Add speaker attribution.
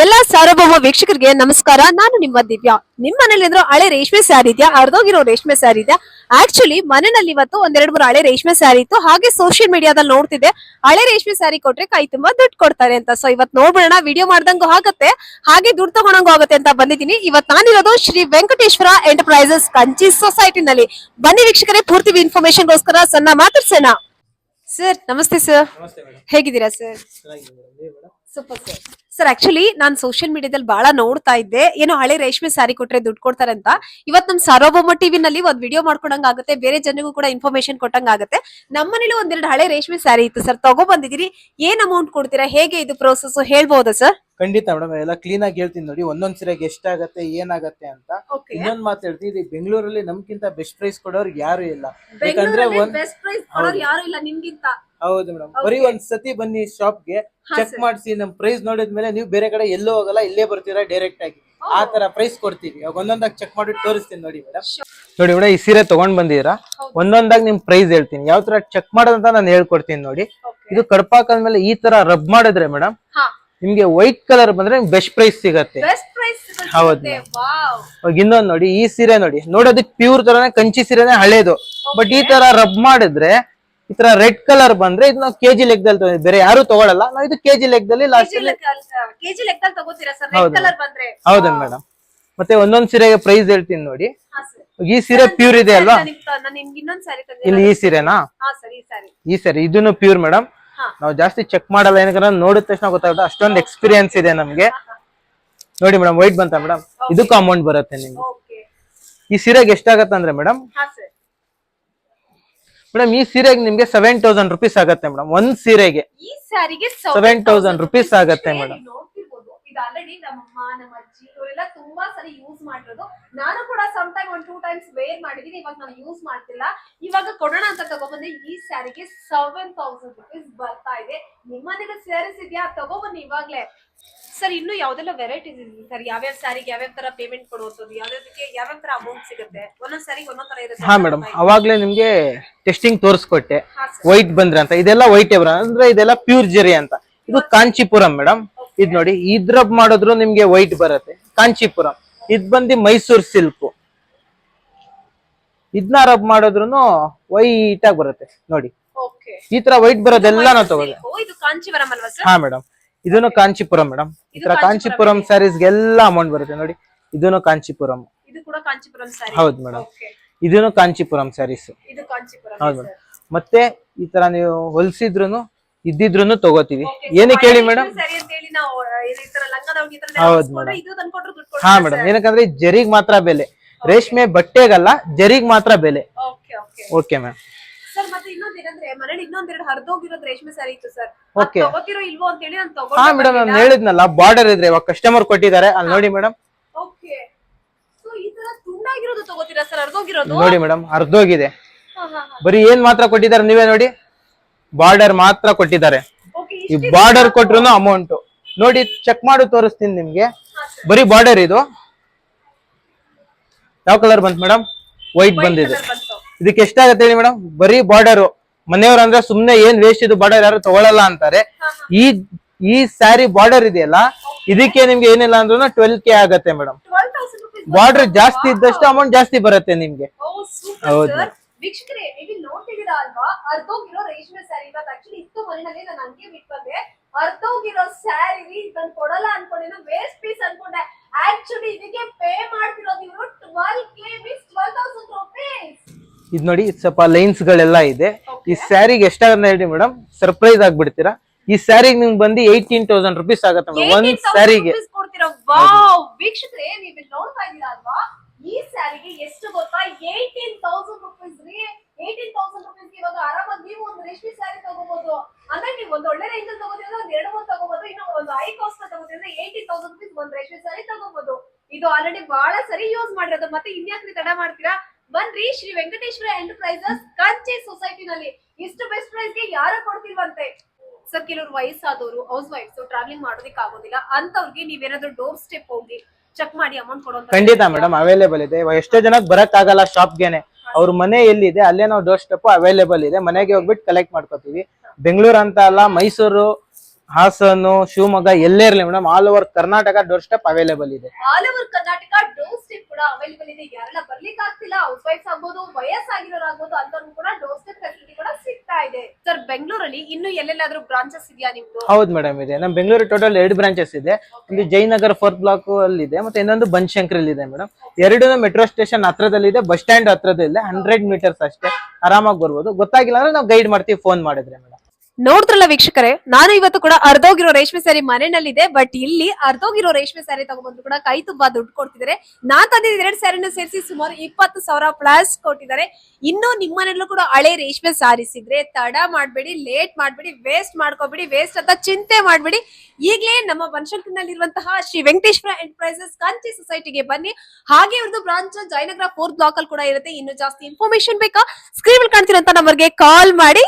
Speaker 1: ಎಲ್ಲ ಸಾರ್ವಭೌಮ ವೀಕ್ಷಕರಿಗೆ ನಮಸ್ಕಾರ. ನಾನು ನಿಮ್ಮ ದಿವ್ಯಾ. ನಿಮ್ ಮನೇಲಿ ಅಂದ್ರೆ ಹಳೆ ರೇಷ್ಮೆ ಸ್ಯಾರಿ ಇದೆಯಾ? ಅರ್ಧೋಗಿರೋ ರೇಷ್ಮೆ ಸ್ಯಾರಿ ಇದೆಯಾ? ಆಕ್ಚುಲಿ ಮನೆಯಲ್ಲಿ ಇವತ್ತು ಒಂದೆರಡು ಮೂರು ಹಳೆ ರೇಷ್ಮೆ ಸ್ಯಾರಿ ಇತ್ತು. ಹಾಗೆ ಸೋಷಿಯಲ್ ಮೀಡಿಯಾದಲ್ಲಿ ನೋಡ್ತಿದ್ದೆ. ಹಳೆ ರೇಷ್ಮೆ ಸ್ಯಾರಿ ಕೊಟ್ರೆ ಕೈ ತುಂಬಾ ದುಡ್ಡು ಕೊಡ್ತಾರೆ ಅಂತ. ಸೊ ಇವತ್ ನೋಡ್ಬಿಡೋಣ. ವಿಡಿಯೋ ಮಾಡ್ದಂಗೂ ಆಗತ್ತೆ. ಹಾಗೆ ದುಡ್ಡು ತಗೊಂಡಂಗೂ ಆಗುತ್ತೆ ಅಂತ ಬಂದಿದ್ದೀನಿ. ಇವತ್ ನಾನಿರೋದು ಶ್ರೀ ವೆಂಕಟೇಶ್ವರ ಎಂಟರ್ಪ್ರೈಸಸ್ ಕಂಚಿ ಸೊಸೈಟಿನಲ್ಲಿ. ಬನ್ನಿ ವೀಕ್ಷಕರೇ ಪೂರ್ತಿ ಇನ್ಫಾರ್ಮೇಶನ್ ಗೋಸ್ಕರ ಸಣ್ಣ ಮಾತಾಡ್ಸೋಣ. ಸರ್ ನಮಸ್ತೆ ಸರ್ ಹೇಗಿದ್ದೀರಾ sir super sir sir actually ನಾನು ಸೋಷಿಯಲ್ ಮೀಡಿಯಾದಲ್ಲಿ ಬಹಳ ನೋಡ್ತಾ ಇದ್ದೆ. ಏನೋ ಹಳೆ ರೇಷ್ಮೆ ಸ್ಯಾರಿ ಕೊಟ್ರೆ ದುಡ್ಡು ಕೊಡ್ತಾರೆ ಅಂತ ಇವತ್ ನಮ್ ಸಾರ್ವಭೌಮ ಟಿವಿನಲ್ಲಿ ಒಂದ್ ವಿಡಿಯೋ ಮಾಡ್ಕೊಂಡಂಗ ಆಗುತ್ತೆ. ಬೇರೆ ಜನಗೂ ಕೂಡ ಇನ್ಫಾರ್ಮೇಶನ್ ಕೊಟ್ಟಂಗ ಆಗುತ್ತೆ. ನಮ್ಮನೇಲಿ ಒಂದೆರಡು ಹಳೆ ರೇಷ್ಮೆ ಸ್ಯಾರಿ ಇತ್ತು ಸರ್ ತಗೋ ಬಂದಿದ್ದೀರಿ ಏನ್ ಅಮೌಂಟ್ ಕೊಡ್ತೀರಾ? ಹೇಗೆ ಇದು ಪ್ರೋಸೆಸ್ ಹೇಳ್ಬಹುದಾ ಸರ್
Speaker 2: ಖಂಡಿತ ಮೇಡಮ್ ಎಲ್ಲ ಕ್ಲೀನ್ ಆಗಿ ಹೇಳ್ತೀನಿ ನೋಡಿ. ಒಂದೊಂದ್ ಸೀರೆಗೆ ಎಷ್ಟಾಗತ್ತೆ ಏನಾಗತ್ತೆ ಅಂತ. ಇನ್ನೊಂದ್ ಮಾತು ಹೇಳ್ತೀನಿ. ಇದು ಬೆಂಗಳೂರಲ್ಲಿ ನಮ್ಗಿಂತ ಬೆಸ್ಟ್ ಪ್ರೈಸ್ ಕೊಡೋರ್ ಯಾರು ಇಲ್ಲ. ಯಾಕಂದ್ರೆ ಒಂದ್
Speaker 1: ಬೆಸ್ಟ್ ಪ್ರೈಸ್
Speaker 2: ಕೊಡೋರ್
Speaker 1: ಯಾರು ಇಲ್ಲ ನಿಮ್ಗಿಂತ.
Speaker 2: ಹೌದು ಮೇಡಮ್ ಬರೀ. ಒಂದ್ ಸತಿ ಬನ್ನಿ ಶಾಪ್ಗೆ
Speaker 1: ಗೆ
Speaker 2: ಚೆಕ್. ಮಾಡಿಸಿ ನಮ್ ಪ್ರೈಸ್ ನೋಡಿದ್ಮೇಲೆ ನೀವು ಬೇರೆ ಕಡೆ ಎಲ್ಲೂ ಹೋಗಲ್ಲ ಇಲ್ಲೇ ಬರ್ತೀರಾ ಡೈರೆಕ್ಟ್ ಆಗಿ. ಆ ತರ ಪ್ರೈಸ್ ಕೊಡ್ತೀವಿ. ಇವಾಗ ಒಂದೊಂದಾಗಿ ಚೆಕ್ ಮಾಡಿ ತೋರಿಸ್ತೀನಿ ನೋಡಿ ಮೇಡಮ್ ನೋಡಿ ಮೇಡಮ್ ಈ ಸೀರೆ ತಗೊಂಡ್ ಬಂದಿರಾ
Speaker 1: ಹೌದು.
Speaker 2: ಒಂದೊಂದಾಗಿ ನಿಮ್ ಪ್ರೈಸ್ ಹೇಳ್ತೀನಿ. ಯಾವ ತರ ಚೆಕ್ ಮಾಡೋದಂತ ನಾನು ಹೇಳ್ಕೊಡ್ತೀನಿ ನೋಡಿ. ಇದು ಕಡ್ಪಾಕಂದ್ಮೇಲೆ ಈ ತರ ರಬ್ ಮಾಡಿದ್ರೆ ಮೇಡಮ್ ನಿಮ್ಗೆ ವೈಟ್ ಕಲರ್ ಬಂದ್ರೆ ಬೆಸ್ಟ್ ಪ್ರೈಸ್ ಸಿಗತ್ತೆ. ಹೌದು ಇನ್ನೊಂದ್ ನೋಡಿ ಈ ಸೀರೆ ನೋಡಿ. ನೋಡೋದಕ್ ಪ್ಯೂರ್ ತರನೇ ಕಂಚಿ ಸೀರೆನೆ ಹಳೇದು. ಬಟ್ ಈ ತರ ರಬ್ ಮಾಡಿದ್ರೆ ಈ ತರ ರೆಡ್ ಕಲರ್ ಬಂದ್ರೆ ಇದು ನಾವು ಕೆಜಿ ಲೆಕ್ಕದಲ್ಲಿ ತಗೊಂಡಿದ್ದೀವಿ. ಬೇರೆ ಯಾರು ತಗೊಳಲ್ಲ. ನಾವು ಇದು ಕೆಜಿ ಲೆಕ್ಕದಲ್ಲಿ ಲಾಸ್ಟ್
Speaker 1: ಕೆಜಿ ಲೆಕ್ಕದಲ್ಲಿ ತಗೋತೀರಾ ಸರ್?
Speaker 2: ಹೌದು.
Speaker 1: ರೆಡ್ ಕಲರ್ ಬಂದ್ರೆ?
Speaker 2: ಹೌದಾ ಮೇಡಮ್ ಮತ್ತೆ ಒಂದೊಂದ್ ಸೀರೆಗೆ ಪ್ರೈಸ್ ಹೇಳ್ತೀನಿ ನೋಡಿ. ಈ ಸೀರೆ ಪ್ಯೂರ್ ಇದೆ ಅಲ್ವಾ? ಇಲ್ಲಿ ಈ ಸೀರೆನಾ? ಈ ಸೀರೆ. ಇದನ್ನು ಪ್ಯೂರ್ ಮೇಡಮ್ ನಾವು ಜಾಸ್ತಿ ಚೆಕ್ ಮಾಡಲ್ಲ ಏನಕ್ಕೆ ನೋಡಿದ ತಕ್ಷಣ ಗೊತ್ತಾಗುತ್ತೆ ಅಷ್ಟೊಂದು ಎಕ್ಸ್ಪೀರಿಯನ್ಸ್ ಇದೆ ನಮ್ಗೆ. ನೋಡಿ ಮೇಡಮ್ ವೈಟ್ ಬಂತ ಮೇಡಮ್ ಇದಕ್ಕೂ ಅಮೌಂಟ್ ಬರುತ್ತೆ ನಿಮ್ಗೆ. ಈ ಸೀರೆಗೆ ಎಷ್ಟಾಗತ್ತೆ ಅಂದ್ರೆ ಮೇಡಮ್ ಮೇಡಮ್ ಈ ಸೀರೆಗೆ ನಿಮ್ಗೆ ಸೆವೆನ್ ತೌಸಂಡ್ ರುಪೀಸ್ ಆಗುತ್ತೆ ಮೇಡಮ್ ಒಂದ್ ಸೀರೆಗೆ
Speaker 1: ಈ ಸ್ಯಾರಿಗೆ
Speaker 2: 7,000 rupees ಆಗತ್ತೆ madam.
Speaker 1: ಇದು ಆಲ್ರೆಡಿ ನಮ್ಮಮ್ಮ ನಮ್ಮ ಅಜ್ಜಿ ಇವರೆಲ್ಲ ತುಂಬಾ ಸರಿ ಯೂಸ್ ಮಾಡಿರೋದು. ನಾನು ಕೂಡ ಸಮ್ ಟೈಮ್ ಒಂದ್ ಟೂ ಟೈಮ್ಸ್ ವೇರ್ ಮಾಡಿದೀನಿ ಇವಾಗ ನಾನು ಯೂಸ್ ಮಾಡ್ತಿಲ್ಲ. ಇವಾಗ ಕೊಡೋಣ ಅಂತ ತಗೊಬಂದೆ ಈ ಸ್ಯಾರಿಗೆ ಸೆವೆನ್ ತೌಸಂಡ್ ರುಪೀಸ್ ಬರ್ತಾ ಇದೆ. ನಿಮ್ಮನೆಗೆ ಸ್ಯಾರೀಸ್ ಇದೆಯಾ? ತಗೊಬನ್ನಿ ಇವಾಗ್ಲೇ. ಸರ್ ಇನ್ನು ಯಾವ್ದೆಲ್ಲ ವೆರೈಟೀಸ್ ಇದೆ? ಸರ್ ಯಾವ್ಯಾವ ಸ್ಯಾರಿಗೆ ಯಾವ್ಯಾವ ತರ ಪೇಮೆಂಟ್ ಕೊಡುವಂಥದ್ದು ಯಾವ್ಯಾವ್ದಕ್ಕೆ ಯಾವ್ಯಾವ ತರ ಅಮೌಂಟ್ ಸಿಗುತ್ತೆ? ಒಂದೊಂದ್ ಸ್ಯಾರಿಗೆ ಒಂದೊಂದ್ ತರ ಇರುತ್ತೆ.
Speaker 2: ಹಾ ಮೇಡಮ್ ಅವಾಗ್ಲೇ ನಿಮ್ಗೆ ಟೆಸ್ಟಿಂಗ್ ತೋರಿಸ್ಕೊಟ್ಟೆ. ವೈಟ್ ಬಂದ್ರೆ ಅಂತ. ಇದೆಲ್ಲ ವೈಟ್ ಎಬ್ರ ಅಂದ್ರೆ ಇದೆಲ್ಲ ಪ್ಯೂರ್ ಜರಿ ಅಂತ. ಇದು ಕಾಂಚೀಪುರಂ ಮೇಡಮ್ ಇದ್ ನೋಡಿ ಇದ್ರಬ್ ಮಾಡಿದ್ರು ನಿಮ್ಗೆ ವೈಟ್ ಬರುತ್ತೆ. ಕಾಂಚೀಪುರಂ. ಇದ್ ಬಂದು ಮೈಸೂರ್ ಸಿಲ್ಕ್. ಇದನ್ನ ರಬ್ ಮಾಡಿದ್ರು ವೈಟ್ ಆಗಿ ಬರುತ್ತೆ. ನೋಡಿ. ಈ ತರ ವೈಟ್ ಬರೋದೆಲ್ಲ ನಾವು ಹಾ ಮೇಡಮ್ ಇದನ್ನು ಕಾಂಚೀಪುರಂ ಮೇಡಮ್ ಈ ತರ ಕಾಂಚೀಪುರಂ ಸ್ಯಾರೀಸ್ ಎಲ್ಲ ಅಮೌಂಟ್ ಬರುತ್ತೆ. ನೋಡಿ ಇದನ್ನು ಕಾಂಚೀಪುರಂ. ಹೌದು ಮೇಡಮ್ ಇದನ್ನು ಕಾಂಚೀಪುರಂ ಸ್ಯಾರೀಸ್ ಹೌದು ಮೇಡಮ್ ಮತ್ತೆ ಈ ತರ ನೀವು ಹೊಲ್ಸಿದ್ರು ಇದ್ದಿದ್ರು ತಗೋತೀವಿ. ಏನಕ್ಕೆ ಹೇಳಿ ಮೇಡಮ್ ಹೌದು
Speaker 1: ಮೇಡಮ್.
Speaker 2: ಹಾ ಮೇಡಮ್. ಏನಕ್ಕಂದ್ರೆ ಜರಿಗ್ ಮಾತ್ರ ಬೆಲೆ. ರೇಷ್ಮೆ ಬಟ್ಟೆಗಲ್ಲ ಜರಿಗ್ ಮಾತ್ರ ಬೆಲೆ.
Speaker 1: ಓಕೆ
Speaker 2: ಮ್ಯಾಮ್
Speaker 1: ಸರ್ ಮತ್ತೆ ಇನ್ನೊಂದ್ ಏನಂದ್ರೆ ಮನೇಲಿ ಇನ್ನೊಂದೆರಡು ಹರಿದೋಗಿರೋದು ರೇಷ್ಮೆ ಸ್ಯಾರಿ ಇತ್ತು ಸರ್.
Speaker 2: Okay.
Speaker 1: ತಗೋತಿರೋ ಇಲ್ವೋ ಅಂತ ಹೇಳಿ ನಾನು
Speaker 2: ಹಾ ಮೇಡಮ್ ನಾನು ಹೇಳಿದ್ನಲ್ಲ ಬಾರ್ಡರ್ ಇದ್ರೆ ಇವಾಗ ಕಸ್ಟಮರ್ ಕೊಟ್ಟಿದ್ದಾರೆ. ಅಲ್ಲಿ ನೋಡಿ ಮೇಡಮ್.
Speaker 1: ಓಕೆ ಸೊ ಈ ತರ ತುಂಡಾಗಿರೋದು ತಗೋತೀರಾ ಸರ್ ಹರಿದೋಗಿರೋದು?
Speaker 2: ನೋಡಿ ಮೇಡಮ್ ಅರ್ಧೋಗಿದೆ ಬರೀ ಏನ್ ಮಾತ್ರ ಕೊಟ್ಟಿದ್ದಾರೆ ನೀವೇ ನೋಡಿ. ಬಾರ್ಡರ್ ಮಾತ್ರ ಕೊಟ್ಟಿದ್ದಾರೆ. ಈ ಬಾರ್ಡರ್ ಕೊಟ್ರು ಅಮೌಂಟ್ ನೋಡಿ ಚೆಕ್ ಮಾಡಿ ತೋರಿಸ್ತೀನಿ ನಿಮ್ಗೆ. ಬರೀ ಬಾರ್ಡರ್ ಇದು. ಯಾವ ಕಲರ್ ಬಂತು ಮೇಡಮ್ ವೈಟ್ ಬಂದಿದೆ. ಇದಕ್ಕೆ ಎಷ್ಟಾಗತ್ತೆ ಹೇಳಿ ಮೇಡಮ್ ಬರೀ ಬಾರ್ಡರ್. ಮನೆಯವ್ರ ಅಂದ್ರೆ ಸುಮ್ನೆ ಏನ್ ವೇಸ್ಟ್ ಇದು ಬಾರ್ಡರ್ ಯಾರು ತಗೊಳಲ್ಲ ಅಂತಾರೆ. ಈ ಈ ಸ್ಯಾರಿ ಬಾರ್ಡರ್ ಇದೆಯಲ್ಲ ಇದಕ್ಕೆ ನಿಮ್ಗೆ ಏನಿಲ್ಲ ಅಂದ್ರೂ ಟ್ವೆಲ್ ಕೆ ಆಗತ್ತೆ ಮೇಡಮ್ ಬಾರ್ಡರ್ ಜಾಸ್ತಿ ಇದ್ದಷ್ಟು ಅಮೌಂಟ್ ಜಾಸ್ತಿ ಬರುತ್ತೆ ನಿಮ್ಗೆ.
Speaker 1: ಸೂಪರ್
Speaker 2: ಹೌದು.
Speaker 1: ನೋಡ್ತಿದ್ದೀರಾ ಅಲ್ವಾ? ಅರ್ಧೋಗಿರೋ ರೇಷ್ಮೆ ಸ್ಯಾರಿ ಇವತ್ತು ಆಕ್ಚುಲಿ ಇತ್ತು ಮನೆಯಲ್ಲಿ ನಾನು ಹಂಗೆ ಬಿಟ್ಟು ಬಂದೆ ಅರ್ಧೋಗಿರೋ ಸ್ಯಾರಿ ಇದನ್ನ ಕೊಡಲ್ಲ ಅನ್ಕೊಂಡೆ. ವೇಸ್ಟ್ ಪೀಸ್ ಅನ್ಕೊಂಡೆ. ಆಕ್ಚುಲಿ ಇದಕ್ಕೆ ಪೇ ಮಾಡ್ತಿರೋದು ಇವರು twelve K means twelve thousand rupees
Speaker 2: ಇದು ನೋಡಿ ಸ್ವಲ್ಪ ಲೈನ್ಸ್ ಗಳೆಲ್ಲ ಇದೆ. ಈ ಸ್ಯಾರಿಗೆ ಎಷ್ಟಾಗತ್ತೆ ಹೇಳಿ ಮೇಡಮ್? ಸರ್ಪ್ರೈಸ್ ಆಗ್ಬಿಡ್ತೀರಾ? ಈ ಸ್ಯಾರಿಗೆ ನಿಮ್ಗೆ ಬಂದು ಏಯ್ಟೀನ್ ತೌಸಂಡ್ ರುಪೀಸ್ ಆಗತ್ತೆ ಮೇಡಮ್ ಒಂದ್ ಸ್ಯಾರಿಗೆ
Speaker 1: ವೀಕ್ಷಕರೇ ನೀವು ನೋಡ್ತಾ ಇದ್ದೀರಾ ಅಲ್ವಾ? ಈ ಸ್ಯಾರಿಗೆ ಎಷ್ಟು ಗೊತ್ತಾ? ಏಯ್ಟೀನ್ ತೌಸಂಡ್ ರುಪೀಸ್ ರೀ. ಏಯ್ಟೀನ್ ತೌಸಂಡ್ ರುಪೀಸ್ ಇವಾಗ ಆರಾಮಾಗಿ ನೀವು ಒಂದು ರೇಷ್ಮೆ ಸ್ಯಾರಿ ತಗೋಬಹುದು ಅಂದ್ರೆ ನೀವು ಒಂದು ಒಳ್ಳೆ ರೇಂಜ್ ಅಲ್ಲಿ ತಗೋತೀರಾ ಒಂದ್ ಎರಡು ಮೂರು ತಗೋಬಹುದು ಇನ್ನು ಒಂದು ಐ ಕಾಸ್ಟ್ ತಗೋತೀರಾ ಏಯ್ಟೀನ್ ತೌಸಂಡ್ ರುಪೀಸ್ ಒಂದ್ ರೇಷ್ಮೆ ಸ್ಯಾರಿ ತಗೋಬಹುದು ಇದು ಆಲ್ರೆಡಿ ಬಹಳ ಸರಿ ಯೂಸ್ ಮಾಡಿರೋದು. ಮತ್ತೆ ಇನ್ಯಾಕ್ರಿ ತಡ ಮಾಡ್ತೀರಾ? ಬನ್ರಿ ಶ್ರೀ ವೆಂಕಟೇಶ್ವರ ಎಂಟರ್ಪ್ರೈಸಸ್ ಕಂಚೆ ಸೊಸೈಟಿನಲ್ಲಿ ಇಷ್ಟು ಬೆಸ್ಟ್ ಪ್ರೈಸ್ಗೆ ಯಾರು ಕೊಡ್ತಿಲ್ವಂತೆ? ಸರ್ ಕೆಲವರು ವಯಸ್ಸಾದವರು ಹೌಸ್ ವೈಫ್ಸ್ ಟ್ರಾವೆಲಿಂಗ್ ಮಾಡೋದಕ್ಕೆ ಆಗೋದಿಲ್ಲ. ಅಂತವ್ರಿಗೆ ನೀವೇನಾದ್ರೂ ಡೋರ್ ಸ್ಟೆಪ್ ಹೋಗಿ ಚೆಕ್ ಮಾಡಿ ಅಮೌಂಟ್ ಕೊಡುವಂತ
Speaker 2: ಖಂಡಿತ ಮೇಡಮ್ ಅವೈಲೇಬಲ್ ಇದೆ. ಎಷ್ಟೋ ಜನಕ್ಕೆ ಬರಕ್ ಆಗಲ್ಲ ಶಾಪ್ಗೆನೆ ಅವ್ರ ಮನೆ ಎಲ್ಲಿದೆ? ಅಲ್ಲೇ ನಾವು ಡೋರ್ ಸ್ಟೆಪ್ ಅವೈಲೇಬಲ್ ಇದೆ. ಮನೆಗೆ ಹೋಗ್ಬಿಟ್ಟು ಕಲೆಕ್ಟ್ ಮಾಡ್ಕೋತೀವಿ. ಬೆಂಗಳೂರು ಅಂತ ಅಲ್ಲ, ಮೈಸೂರು, ಹಾಸನ, ಶಿವಮೊಗ್ಗ ಎಲ್ಲೇ ಇರಲಿ madam all over Karnataka door step available ಇದೆ.
Speaker 1: ಆಲ್ ಓವರ್ ಕರ್ನಾಟಕ ಡೋರ್ ಕೂಡ ಅವೈಲೇಬಲ್ ಇದೆ. ಯಾರೆಲ್ಲ ಬರ್ಲಿಕ್ಕೆ ಆಗ್ತಿಲ್ಲ ಹೌಸ್ ವೈಫ್ಸ್ ಆಗ್ಬೋದು ವಯಸ್ಸಾಗಿರೋರಾಗ್ಬೋದು ಅಂತವ್ರು ಕೂಡ ಡೋರ್ ಸ್ಟೆಪ್ ಫೆಸಿಲಿಟಿ ಕೂಡ ಸಿಗ್ತಾ ಇದೆ. ಸರ್ ಬೆಂಗಳೂರಲ್ಲಿ ಇನ್ನು ಎಲ್ಲೆಲ್ಲಾದ್ರೂ ಬ್ರಾಂಚಸ್ ಇದೆಯಾ ನಿಮ್ದು?
Speaker 2: ಹೌದು ಮೇಡಮ್ ಇದೆ. ನಮ್ಮ ಬೆಂಗಳೂರು ಟೋಟಲ್ ಎರಡು ಬ್ರಾಂಚಸ್ ಇದೆ. ಒಂದು ಜಯನಗರ್ ಫೋರ್ತ್ ಬ್ಲಾಕ್ ಅಲ್ಲಿ ಇದೆ ಮತ್ತೆ ಇನ್ನೊಂದು ಬನಶಂಕರಲ್ಲಿ ಇದೆ ಮೇಡಮ್ ಎರಡು ಮೆಟ್ರೋ ಸ್ಟೇಷನ್ ಹತ್ರದಲ್ಲಿ ಇದೆ ಬಸ್ ಸ್ಟ್ಯಾಂಡ್ ಹತ್ರದಲ್ಲಿದೆ ಹಂಡ್ರೆಡ್ ಮೀಟರ್ಸ್ ಅಷ್ಟೇ. ಆರಾಮಾಗಿ ಬರ್ಬೋದು. ಗೊತ್ತಾಗಿಲ್ಲ ಅಂದ್ರೆ ನಾವು ಗೈಡ್ ಮಾಡ್ತೀವಿ ಫೋನ್ ಮಾಡಿದ್ರೆ ಮೇಡಮ್
Speaker 1: ನೋಡಿದ್ರಲ್ಲ ವೀಕ್ಷಕರೇ? ನಾನು ಇವತ್ತು ಕೂಡ ಅರ್ಧೋಗಿರೋ ರೇಷ್ಮೆ ಸ್ಯಾರಿ ಮನೆಯಲ್ಲಿದೆ ಬಟ್ ಇಲ್ಲಿ ಅರ್ಧೋಗಿರೋ ರೇಷ್ಮೆ ಸ್ಯಾರಿ ತಗೊಂಡ್ಬಂದು ಕೂಡ ಕೈ ತುಂಬಾ ದುಡ್ಡು ಕೊಡ್ತಿದ್ದಾರೆ. ನಾನ್ ತಂದಿದ್ದ ಎರಡು ಸ್ಯಾರಿನ ಸೇರಿಸಿ ಸುಮಾರು ಇಪ್ಪತ್ತು ಸಾವಿರ ಪ್ಲಸ್ ಕೊಟ್ಟಿದ್ದಾರೆ. ಇನ್ನು ನಿಮ್ಮ ಮನೆಯಲ್ಲೂ ಕೂಡ ಹಳೆ ರೇಷ್ಮೆ ಸಾರೀಸ್ ಇದ್ರೆ ತಡ ಮಾಡ್ಬೇಡಿ ಲೇಟ್ ಮಾಡ್ಬೇಡಿ ವೇಸ್ಟ್ ಮಾಡ್ಕೋಬೇಡಿ ವೇಸ್ಟ್ ಅಂತ ಚಿಂತೆ ಮಾಡ್ಬೇಡಿ. ಈಗಲೇ ನಮ್ಮ ಬನಶಂಕರಿನಲ್ಲಿರುವಂತಹ ಶ್ರೀ ವೆಂಕಟೇಶ್ವರ ಎಂಟರ್ಪ್ರೈಸಸ್ ಕಂಚಿ ಸೊಸೈಟಿಗೆ ಬನ್ನಿ. ಹಾಗೆ ಇವ್ರದ್ದು ಬ್ರಾಂಚ್ ಜಯನಗರ ಫೋರ್ತ್ ಬ್ಲಾಕ್ ಅಲ್ಲಿ ಕೂಡ ಇರುತ್ತೆ. ಇನ್ನು ಜಾಸ್ತಿ ಇನ್ಫಾರ್ಮೇಶನ್ ಬೇಕಾ? ಸ್ಕ್ರೀನ್ ಕಾಣ್ತಿರೋ ನಂಬರ್ಗೆ ಕಾಲ್ ಮಾಡಿ.